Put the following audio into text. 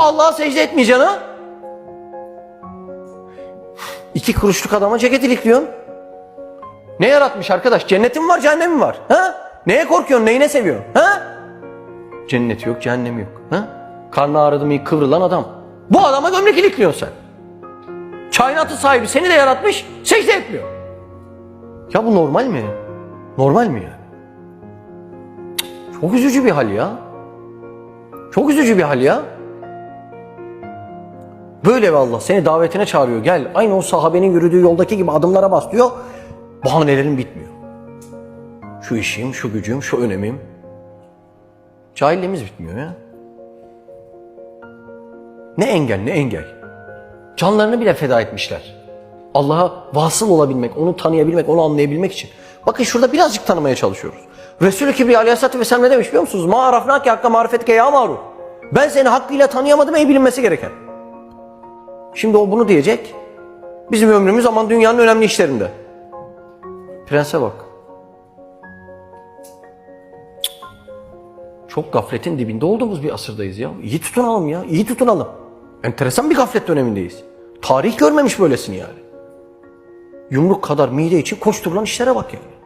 Allah'a secde etmeyeceksin ha? İki kuruşluk adama ceket ilikliyorsun. Ne yaratmış arkadaş? Cennetin var, cehennemin var. Ha? Neye korkuyorsun, neyine seviyorsun? Ha? Cenneti yok, cehennemi yok. Ha? Karnı ağrıdı mı kıvrılan adam. Bu adama gömlek ilikliyorsun sen. Kainatın sahibi seni de yaratmış, secde etmiyor. Ya bu normal mi? Normal mi? Cık, Çok üzücü bir hal ya. Çok üzücü bir hal ya. Böyle ve Allah seni davetine çağırıyor. Gel aynı o sahabenin yürüdüğü yoldaki gibi adımlara bas diyor. Bahanelerin bitmiyor. Şu işim, şu gücüm, şu önemim. Cahilliğimiz bitmiyor ya. Ne engel ne engel. Canlarını bile feda etmişler. Allah'a vasıl olabilmek, onu tanıyabilmek, onu anlayabilmek için. Bakın şurada birazcık tanımaya çalışıyoruz. Resulü Kibriya Aleyhisselatü Vesselam ne demiş biliyor musunuz? Ma arafnake hakka marifetike ya maruf. Ben seni hakkıyla tanıyamadım ey bilinmesi gereken. Şimdi o bunu diyecek. Bizim ömrümüz aman dünyanın önemli işlerinde. Prense bak. Çok gafletin dibinde olduğumuz bir asırdayız ya. İyi tutunalım ya, iyi tutunalım. Enteresan bir gaflet dönemindeyiz. Tarih görmemiş böylesini yani. Yumruk kadar mide için koşturulan işlere bak yani.